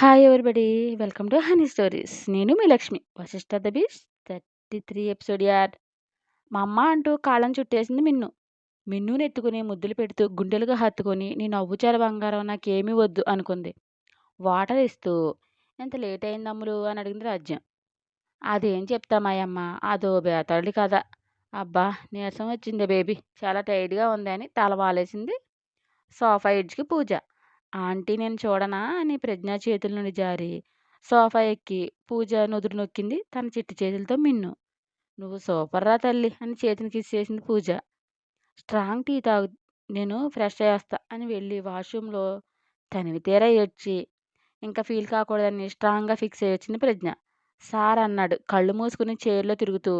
Hi everybody welcome to honey stories నేను మీ Lakshmi. Vasishta the beach thirty three episode ad. మా అమ్మ అంటూ కాళ్ళని చుట్టేసింది మిన్ను. మిన్నుని ఎత్తుకుని ముద్దులు పెడుతూ గుండెలుగా హత్తుకొని నీ నవ్వు చాల బంగారం నాకేమీ వద్దు అనుకుంది. వాటర్ ఇస్తూ? ఎంత లేట్ అయింది అమ్ములు? అని అడిగింది రాజ్యం. అదేం చెప్తామాయమ్మ అదో బేతాళి కదా అబ్బా నీరసం వచ్చింది బేబీ. చాలా టైర్డ్గా ఉంది అని తల వాలేసింది. సోఫా ఎడ్జ్కి పూజ. ఆంటీ నేను చూడనా అని ప్రజ్ఞ చేతుల నుండి జారి సోఫా ఎక్కి పూజ నుదురు నొక్కింది. తన చిట్టి చేతులతో మిన్ను. నువ్వు సూపర్ రా తల్లి అని చేతిని కిస్ చేసింది పూజ. స్ట్రాంగ్ టీ తాగు నేను ఫ్రెష్ చేస్తా అని వెళ్ళి వాష్రూమ్లో తనివి తీరా ఏడ్చి ఇంకా ఫీల్ కాకూడదని స్ట్రాంగ్గా ఫిక్స్ అయ్యి వచ్చింది ప్రజ్ఞ. సార్ అన్నాడు కళ్ళు మూసుకుని చైర్లో తిరుగుతూ.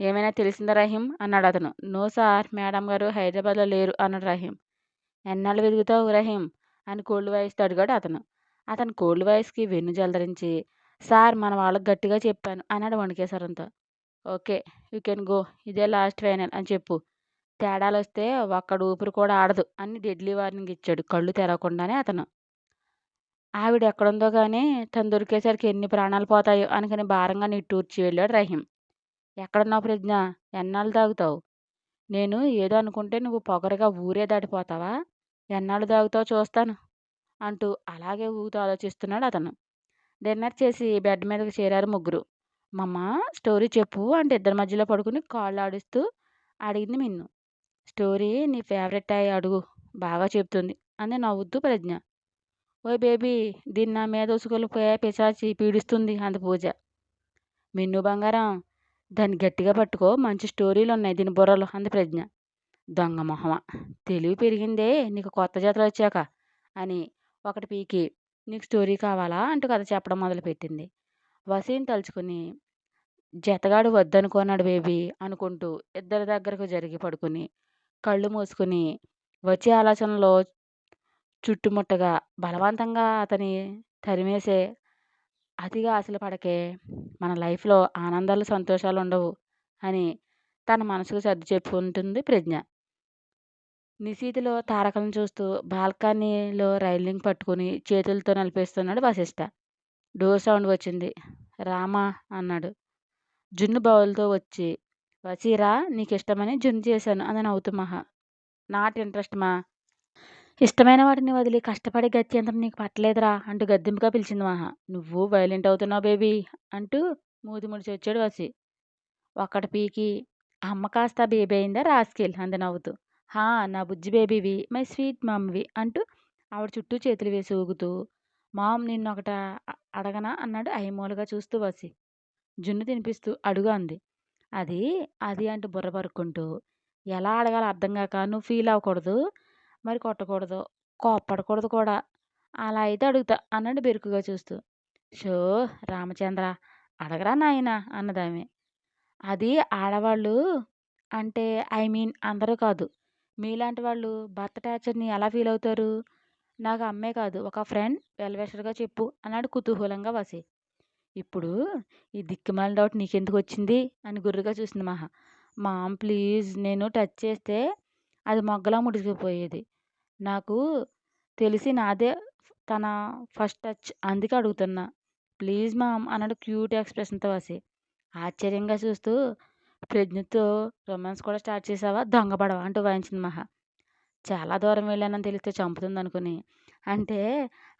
ఏమైనా తెలిసిందా రహీం? అన్నాడు అతను. నో సార్ మేడం గారు హైదరాబాద్లో లేరు అన్నాడు రహీం. ఎన్నాళ్ళు వెతుకుతావు రహీం? అని కోల్డ్ వాయిస్తో అడిగాడు అతను. అతను కోల్డ్ వాయిస్కి వెన్ను జలదరించి సార్ మన వాళ్ళకి గట్టిగా చెప్పాను అన్నాడు వణికేశ్వరంతో. Okay you can go. ఇదే లాస్ట్ ఫైనల్ అని చెప్పు. తేడాలు వస్తే ఒక్కడు ఊపిరి కూడా ఆడదు అని డెడ్లీ వార్నింగ్ ఇచ్చాడు. కళ్ళు తెరవకుండానే అతను. ఆవిడ ఎక్కడుందో కానీ తను దొరికేసరికి ఎన్ని ప్రాణాలు పోతాయో అనుకుని భారంగా నిట్టూర్చి వెళ్ళాడు రహీం. ఎక్కడున్నావు ప్రజ్ఞ? ఎన్నాళ్ళు తాగుతావు? నేను ఏదో అనుకుంటే నువ్వు పొగరుగా ఊరే దాటిపోతావా? ఎన్నాళ్ళు తాగుతావు చూస్తాను అంటూ అలాగే ఊగుతూ ఆలోచిస్తున్నాడు అతను. డిన్నర్ చేసి బెడ్ మీదకి చేరారు ముగ్గురు. మమ్మ స్టోరీ చెప్పు అంటే ఇద్దరి మధ్యలో పడుకుని కాళ్ళు ఆడిస్తూ అడిగింది మిన్ను. స్టోరీ నీ ఫేవరెట్ అయ్యి అడుగు బాగా చెప్తుంది అంది నవ్వుతూ ప్రజ్ఞ. ఓయ్ బేబీ దీన్ని నా మీద ఉసుకొలిపోయా పిశాచి పీడిస్తుంది అంది పూజ. మిన్ను బంగారం దాన్ని గట్టిగా పట్టుకో మంచి స్టోరీలు ఉన్నాయి దీని బుర్రలో అంది ప్రజ్ఞ. దొంగ మొహమ. తెలివి పెరిగిందే నీకు కొత్త జతలు వచ్చాక అని ఒకటి పీకి నీకు స్టోరీ కావాలా అంటూ కథ చెప్పడం మొదలుపెట్టింది. వసీని తలుచుకుని జతగాడు వద్దనుకున్నాడు బేబీ అనుకుంటూ ఇద్దరి దగ్గరకు జరిగి పడుకుని కళ్ళు మూసుకుని వచ్చే ఆలోచనలో చుట్టుముట్టగా బలవంతంగా అతని తరిమేసే అతిగా ఆశలు పడకే మన లైఫ్లో ఆనందాలు సంతోషాలు ఉండవు అని తన మనసుకు సర్ది చెప్పుకుంటుంది ప్రజ్ఞ. నిశీతిలో తారకలను చూస్తూ బాల్కనీలో రైలింగ్ పట్టుకుని చేతులతో నలిపేస్తున్నాడు వశిష్ట. డోర్ సౌండ్ వచ్చింది. రామా అన్నాడు. జున్ను బౌల్తో వచ్చి వసీరా నీకు ఇష్టమని జున్ను చేశాను అని నవ్వుతూ మహా. నాట్ ఇంట్రెస్ట్ మా. ఇష్టమైన వాటిని వదిలి కష్టపడి గత్యంతరం నీకు పట్టలేదురా అంటూ గద్దెంపుగా పిలిచింది మహా. నువ్వు వైలెంట్ అవుతున్నావు బేబీ అంటూ మూది ముడిచి వచ్చాడు వసి ఒక్కటి పీకి అమ్మ కాస్త బేబీ అయిందా రాస్కిల్ అంది నవ్వుతూ. హా! నా బుజ్జి బేబీవి మై స్వీట్ మమ్మీవి అంటూ ఆవిడ చుట్టూ చేతులు వేసి ఊగుతూ మామ్ నిన్ను ఒకట అడగనా? అన్నాడు ఐమూలుగా చూస్తూ వసి. జున్ను తినిపిస్తూ అడుగు అంది. అది అది అంటూ బుర్ర పరుక్కుంటూ ఎలా అడగాలో అర్థం కాక నువ్వు ఫీల్ అవ్వకూడదు మరి కొట్టకూడదు కోప్పడకూడదు కూడా. అలా అయితే అడుగుతా అన్నాడు బెరుకుగా చూస్తూ. షో రామచంద్ర అడగరా నాయన అన్నదామె. అది ఆడవాళ్ళు అంటే ఐ మీన్ అందరూ కాదు మీలాంటి వాళ్ళు భర్త టార్చర్ని ఎలా ఫీల్ అవుతారు? నాకు అమ్మే కాదు ఒక ఫ్రెండ్ వెల్వేషర్గా చెప్పు అన్నాడు కుతూహలంగా వసి ఇప్పుడు ఈ దిక్కుమాల డౌట్ నీకెందుకు వచ్చింది? అని గుర్రుగా చూసింది మహా. మామ్ ప్లీజ్ నేను టచ్ చేస్తే అది మొగ్గలా ముడిసిపోయేది నాకు తెలిసి నాదే తన ఫస్ట్ టచ్ అందుకే అడుగుతున్నా. ప్లీజ్ మామ్ అన్నాడు క్యూట్ ఎక్స్ప్రెషన్తో వసి ఆశ్చర్యంగా చూస్తూ ప్రజ్ఞతో రొమాన్స్ కూడా స్టార్ట్ చేసావా? దొంగపడవ అంటూ వాయించింది మహా. చాలా దూరం వెళ్ళానని తెలిస్తే చంపుతుంది అనుకుని. అంటే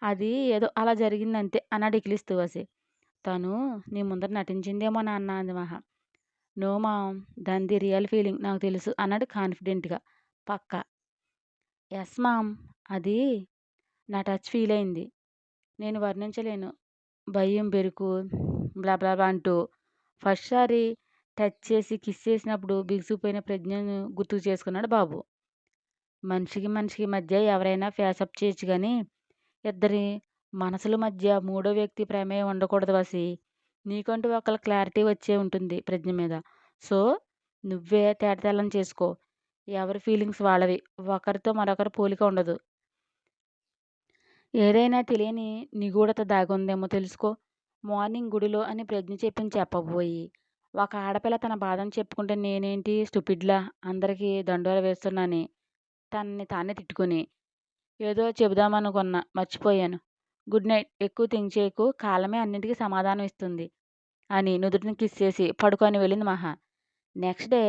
అది ఏదో అలా జరిగింది అంతే అన్నాడు ఇకిలిస్తూ వసి. తను నీ ముందర నటించిందేమో నాన్న అంది మహా. నో మా దంది రియల్ ఫీలింగ్ నాకు తెలుసు అన్నాడు కాన్ఫిడెంట్గా పక్క. ఎస్ మామ్ అది నా టచ్ ఫీల్ అయింది. నేను వర్ణించలేను. భయం బెరుకు బ్లా బ్లా అంటూ. ఫస్ట్ సారి టచ్ చేసి కిస్ చేసినప్పుడు బిగుసుకుపోయిన ప్రజ్ఞను గుర్తు చేసుకున్నాడు బాబు. మనిషికి మనిషికి మధ్య ఎవరైనా ఫేసప్ చేయొచ్చు కానీ ఇద్దరి మనసుల మధ్య మూడో వ్యక్తి ప్రమేయం ఉండకూడదు వసి. నీకంటూ ఒకళ్ళ క్లారిటీ వచ్చే ఉంటుంది ప్రజ్ఞ మీద. సో నువ్వే తేటతెల్లం చేసుకో. ఎవరి ఫీలింగ్స్ వాళ్ళవి. ఒకరితో మరొకరు పోలిక ఉండదు. ఏదైనా తెలియని నిగూఢత దాగుందేమో తెలుసుకో. మార్నింగ్ గుడిలో అని ప్రజ్ఞ చెప్పింది చెప్పబోయి. ఒక ఆడపిల్ల తన బాధను చెప్పుకుంటే నేనేంటి స్టూపిడ్లా అందరికీ దండోర వేస్తున్నాని తనని తానే తిట్టుకుని ఏదో చెబుదామనుకున్నా మర్చిపోయాను. గుడ్ నైట్ ఎక్కువ థింక్ చేయకు కాలమే అన్నింటికీ సమాధానం ఇస్తుంది అని నుదుటిని కిస్ చేసి పడుకొని వెళ్ళింది మహా. నెక్స్ట్ డే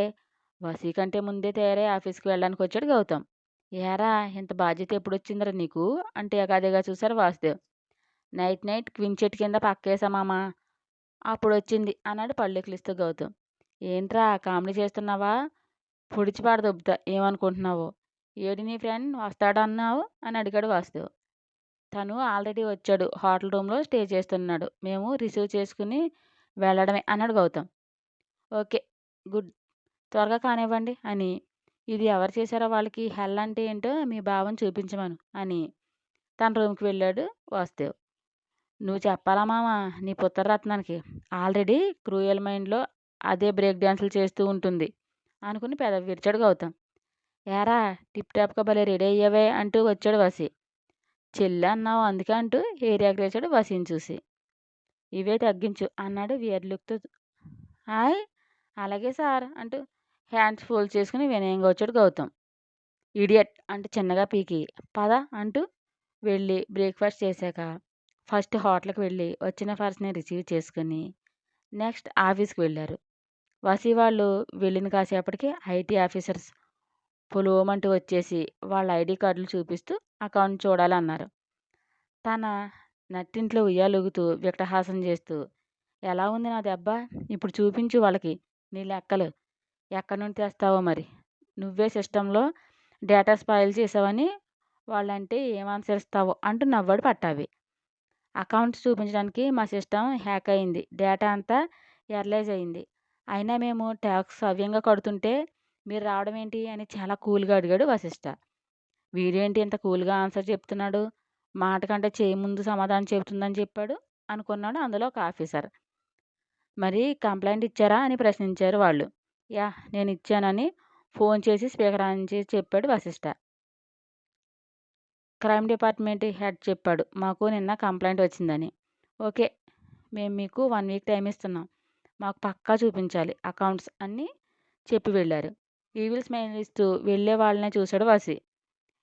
వసీ కంటే ముందే తయారై ఆఫీస్కి వెళ్ళడానికి వచ్చాడు గౌతమ్. ఏరా ఇంత బాధ్యత ఎప్పుడు వచ్చిందిరా నీకు? అంటే ఎగాదిగా చూశారు వాసుదేవ్. నైట్ నైట్ క్వించెట్ చెట్టు కింద పక్కేసామా అప్పుడు వచ్చింది అన్నాడు పళ్ళెకిలిస్తూ గౌతమ్. ఏంట్రా కామెడీ చేస్తున్నావా? పొడిచి దొబ్బుతా ఏమనుకుంటున్నావో? ఏడి నీ ఫ్రెండ్ వస్తాడన్నావు? అని అడిగాడు వాసుదేవ్. తను ఆల్రెడీ వచ్చాడు. హోటల్ రూమ్లో స్టే చేస్తున్నాడు. మేము రిసీవ్ చేసుకుని వెళ్ళడమే అన్నాడు గౌతమ్. ఓకే. గుడ్. త్వరగా కానివ్వండి అని. ఇది ఎవరు చేశారో వాళ్ళకి? హెల్ అంటే ఏంటో మీ భావం చూపించమను అని. తన రూమ్కి వెళ్ళాడు వాసుదేవ్. నువ్వు చెప్పాలా మామ? నీ పుత్రరత్నానికి ఆల్రెడీ క్రూయల్ మైండ్లో అదే బ్రేక్ డ్యాన్సులు చేస్తూ ఉంటుంది. అనుకుని పెద విరిచాడు గౌతమ్. ఏరా టిప్ టాప్గా భలే రెడీ అయ్యావే అంటూ వచ్చాడు వసి. చెల్లి అన్నావు అందుకే అంటూ ఏరియాకి లేచాడు వసీని చూసి. ఇవే తగ్గించు అన్నాడు వియర్ లుక్తో. హాయ్. అలాగే సార్ అంటూ హ్యాండ్స్ ఫోల్డ్ చేసుకుని వినయంగా వచ్చాడు గౌతమ్. ఇడియట్ అంటూ చిన్నగా పీకి. పద అంటూ వెళ్ళి బ్రేక్ఫాస్ట్ చేశాక ఫస్ట్ హోటల్కి వెళ్ళి వచ్చిన పర్స్ని రిసీవ్ చేసుకుని నెక్స్ట్ ఆఫీస్కి వెళ్ళారు. వసి వాళ్ళు వెళ్ళిన కాసేపటికి ఐటీ ఆఫీసర్స్ పొలోమంటూ వచ్చేసి వాళ్ళ ఐడి కార్డులు చూపిస్తూ అకౌంట్ చూడాలన్నారు. తన నట్టింట్లో ఉయ్యాలుగుతూ వికటహాసం చేస్తూ ఎలా ఉంది నా దెబ్బ? ఇప్పుడు చూపించు వాళ్ళకి. నీ లెక్కలు. ఎక్కడి నుండి తెస్తావో మరి? నువ్వే సిస్టంలో డేటా స్పాయిల్ చేసావని వాళ్ళంటే ఏమనుసరిస్తావో అంటూ నవ్వాడు పట్టావి అకౌంట్స్ చూపించడానికి మా సిస్టమ్ హ్యాక్ అయింది. డేటా అంతా ఎర్లైజ్ అయింది. అయినా మేము ట్యాక్స్ సవ్యంగా కడుతుంటే మీరు రావడం ఏంటి అని చాలా కూల్గా అడిగాడు వశిష్ట వీడేంటి ఇంత కూల్గా ఆన్సర్ చెప్తున్నాడు? మాట కంటే చేయి ముందు సమాధానం చెబుతుందని చెప్పాడు అనుకున్నాడు అందులో ఒక ఆఫీసర్. మరి కంప్లైంట్ ఇచ్చారా అని ప్రశ్నించారు వాళ్ళు. యా నేను ఇచ్చానని ఫోన్ చేసి స్పీకర్ ఆన్ చేసి చెప్పాడు వశిష్ట క్రైమ్ డిపార్ట్మెంట్ హెడ్ చెప్పాడు. మాకు నిన్న కంప్లైంట్ వచ్చిందని. ఓకే మేము మీకు వన్ వీక్ టైం ఇస్తున్నాం. మాకు పక్కా చూపించాలి. అకౌంట్స్ అన్నీ చెప్పి వెళ్ళారు. ఈవిల్ స్మైల్ ఇస్తూ వెళ్ళే వాళ్ళనే చూశాడు వాసి.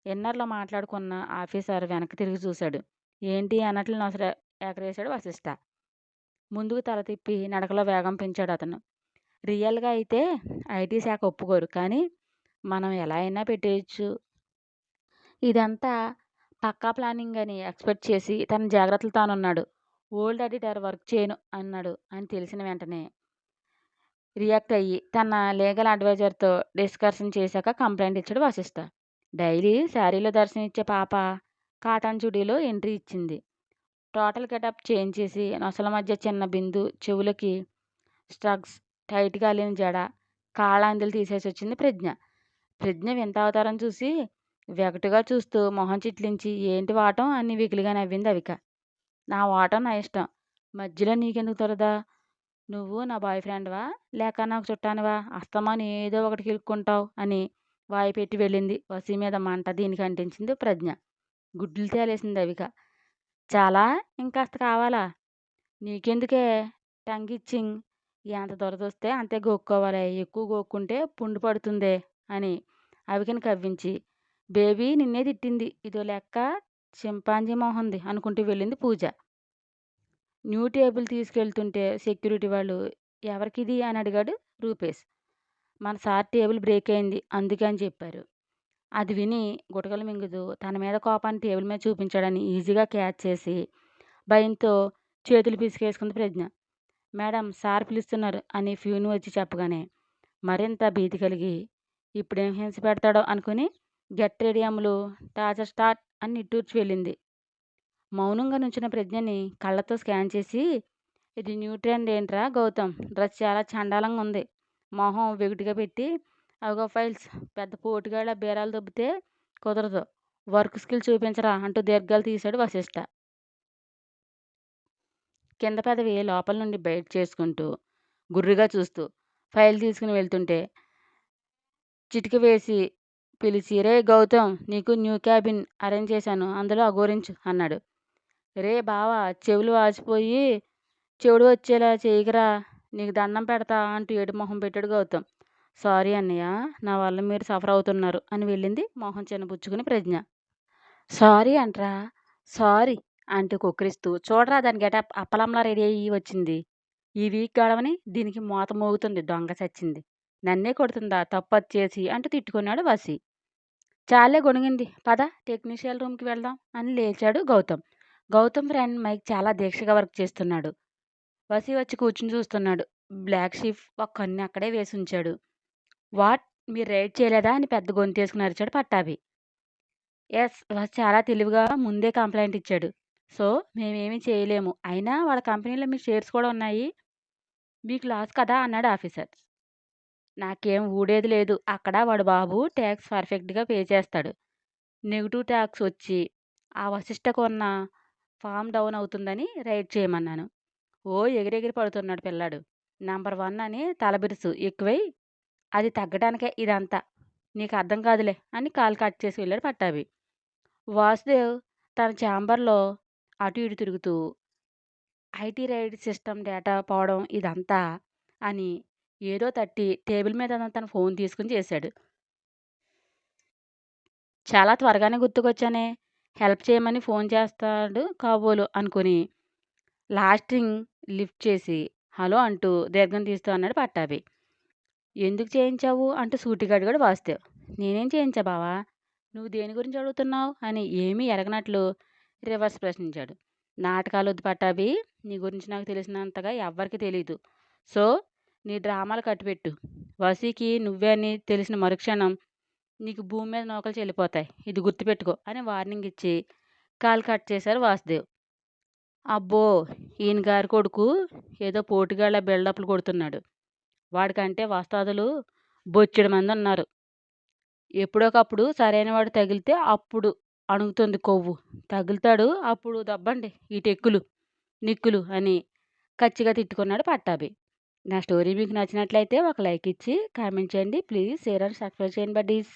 ఎన్నర్లో మాట్లాడుకున్న ఆఫీసర్ వెనక్కి తిరిగి చూశాడు. ఏంటి అన్నట్లు అసలు ఎగరేశాడు వశిష్ట. ముందుకు తల తిప్పి నడకలో వేగం పెంచాడు అతను. రియల్గా అయితే ఐటీ శాఖ ఒప్పుకోరు. కానీ మనం ఎలా అయినా పెట్టేయచ్చు. ఇదంతా పక్కా ప్లానింగ్ అని ఎక్స్పెక్ట్ చేసి తన జాగ్రత్తలు తానున్నాడు. ఓల్డ్ ఎడిటర్ వర్క్ చేయను అన్నాడు అని తెలిసిన వెంటనే. రియాక్ట్ అయ్యి తన లీగల్ అడ్వైజర్తో డిస్కషన్ చేశాక కంప్లైంట్ ఇచ్చాడు వశిష్ట. డైలీ శారీలో దర్శనమిచ్చే పాప కాటన్ చుడీలో ఎంట్రీ ఇచ్చింది. టోటల్ గెటప్ చేంజ్ చేసి నొసల మధ్య చిన్న బిందు చెవులకి స్ట్రగ్స్ టైట్గా లేని జడ కాళ్ళందులు తీసేసి వచ్చింది ప్రజ్ఞ. ప్రజ్ఞ వింత అవతారం చూసి వెగటుగా చూస్తూ మొహం చిట్లించి ఏంటి వాటం? అని వికిలిగా నవ్వింది అవిక. నా వాటం నా ఇష్టం. మధ్యలో నీకెందుకు తొరదా నువ్వు నా బాయ్ ఫ్రెండ్వా? లేక నాకు చుట్టానివా? అస్తమాని ఏదో ఒకటి కిలుక్కుంటావు అని వాయి పెట్టి వెళ్ళింది వసీ మీద మంట దీనికి అంటించింది ప్రజ్ఞ. గుడ్లు తేలేసింది అవిక. చాలా? ఇంకాస్త కావాలా? నీకెందుకే? టంగిచ్చింగ్. ఎంత దొరదొస్తే అంతే గోక్కోవాలి. ఎక్కువ గోక్కుంటే పుండు పడుతుందే అని అవికని కవ్వించి బేబీ నిన్నే తిట్టింది. ఇదో లెక్క చింపాంజీ మొహంది అనుకుంటూ వెళ్ళింది పూజ. న్యూ టేబుల్ తీసుకెళ్తుంటే సెక్యూరిటీ వాళ్ళు ఎవరికిది? అని అడిగాడు రూపేష్. మన సార్ టేబుల్ బ్రేక్ అయింది అందుకే అని చెప్పారు. అది విని గుటకలు మింగుదు తన మీద కోపాన్ని టేబుల్ మీద చూపించాడని ఈజీగా క్యాచ్ చేసి భయంతో చేతులు పిసికేసుకుంది ప్రజ్ఞ. మేడం సార్ పిలుస్తున్నారు అని ఫ్యూన్ వచ్చి చెప్పగానే మరింత భీతి కలిగి ఇప్పుడేం హింస పెడతాడో అనుకుని గెట్ తాజా స్టార్ట్ అని నిట్టూర్చి వెళ్ళింది. మౌనంగా నుంచిన ప్రజ్ఞని కళ్ళతో స్కాన్ చేసి ఇది న్యూ ట్రెండ్ ఏంట్రా గౌతమ్? డ్రెస్ చాలా చండాలంగా ఉంది. మొహం వెగుటిగా పెట్టి అవిగో ఫైల్స్ పెద్ద పోటుగాళ్ళ బీరాలు దొబ్బితే కుదరదు. వర్క్ స్కిల్ చూపించరా అంటూ దీర్ఘాలు తీశాడు వశిష్ట. కింద పెదవి లోపల నుండి బయట చేసుకుంటూ గుర్రుగా చూస్తూ ఫైల్ తీసుకుని వెళ్తుంటే చిటిక వేసి పిలిచి రే గౌతమ్ నీకు న్యూ క్యాబిన్ అరేంజ్ చేశాను అందులో అఘోరించు అన్నాడు. రే బావా చెవులు వాచిపోయి చెవుడు వచ్చేలా చేయకరా నీకు దండం పెడతా అంటూ ఏడు మొహం పెట్టాడు గౌతమ్. సారీ అన్నయ్య నా వల్ల మీరు సఫర్ అవుతున్నారు అని వెళ్ళింది మొహం చిన్నపుచ్చుకుని ప్రజ్ఞ. సారీ అంట్రా సారీ అంటూ కుక్కరిస్తూ చూడరా దాని గెటప్ అప్పలంలా రెడీ అయ్యి వచ్చింది. ఈ వీక్ గడవని దీనికి మోత మోగుతుంది దొంగ చచ్చింది. నన్నే కొడుతుందా తప్పది చేసి అంటూ తిట్టుకున్నాడు వసి. చాలే గొణిగింది. పద టెక్నీషియల్ రూమ్కి వెళ్దాం అని లేచాడు గౌతమ్. గౌతమ్ ఫ్రెండ్ మైక్ చాలా దీక్షగా వర్క్ చేస్తున్నాడు. వసి వచ్చి కూర్చుని చూస్తున్నాడు. బ్లాక్ షీఫ్ ఒక కన్ను అక్కడే వేసి ఉంచాడు. వాట్? మీరు రైడ్ చేయలేదా? అని పెద్ద గొంతేసుకుని అరిచాడు పట్టాభి. ఎస్ వసి చాలా తెలివిగా ముందే కంప్లైంట్ ఇచ్చాడు. సో మేమేమీ చేయలేము. అయినా వాళ్ళ కంపెనీలో మీ షేర్స్ కూడా ఉన్నాయి. మీకు లాస్ కదా? అన్నాడు ఆఫీసర్. నాకేం ఊడేది లేదు. అక్కడ వాడు బాబు ట్యాక్స్ పర్ఫెక్ట్గా పే చేస్తాడు. నెగిటివ్ ట్యాక్స్ వచ్చి ఆ వశిష్టకు ఉన్న ఫామ్ డౌన్ అవుతుందని రైడ్ చేయమన్నాను. ఓ ఎగిరెగిరి పడుతున్నాడు పిల్లాడు. నంబర్ వన్ అని తలబిరుసు ఎక్కువై అది తగ్గడానికే ఇదంతా. నీకు అర్థం కాదులే అని కాలు కట్ చేసి వెళ్ళాడు పట్టాభి. వాసుదేవ్ తన ఛాంబర్లో అటు ఇటు తిరుగుతూ ఐటీ రైడ్ సిస్టమ్ డేటా పోవడం ఇదంతా అని ఏదో తట్టి టేబుల్ మీద తన ఫోన్ తీసుకుని చేశాడు. చాలా త్వరగానే గుర్తుకొచ్చానే హెల్ప్ చేయమని ఫోన్ చేస్తాడు కాబోలు అనుకుని లాస్టింగ్ లిఫ్ట్ చేసి హలో అంటూ దీర్ఘం తీస్తూ అన్నాడు పట్టాభి. ఎందుకు చేయించావు? అంటూ సూటిగాడు కూడా వాసుదేవ్ నేనేం చేయించా బావా? నువ్వు దేని గురించి అడుగుతున్నావు? అని ఏమీ ఎరగనట్లు రివర్స్ ప్రశ్నించాడు. నాటకాలు వద్దు పట్టాభి నీ గురించి నాకు తెలిసినంతగా ఎవ్వరికి తెలియదు సో నీ డ్రామాలు కట్టిపెట్టు. వసీకి నువ్వే అని తెలిసిన మరుక్షణం నీకు భూమి మీద నౌకలు చెల్లిపోతాయి. ఇది గుర్తుపెట్టుకో అని వార్నింగ్ ఇచ్చి కాల్ కట్ చేశారు వాసుదేవ్. అబ్బో! ఈయన గారి కొడుకు ఏదో పోటుగాళ్ళ బిల్డప్లు కొడుతున్నాడు. వాడికంటే వస్తాదులు బొచ్చెడు మంది ఉన్నారు. ఎప్పుడోకప్పుడు సరైన వాడు తగిలితే అప్పుడు అణుగుతుంది కొవ్వు. తగులుతాడు అప్పుడు దబ్బండి. ఈ టెక్కులు నిక్కులు అని కచ్చిగా తిట్టుకున్నాడు పట్టాభి. నా స్టోరీ మీకు నచ్చినట్లయితే ఒక లైక్ ఇచ్చి కామెంట్ చేయండి. ప్లీజ్ షేర్ అండ్ సబ్స్క్రైబ్ చేయండి బడ్డీస్.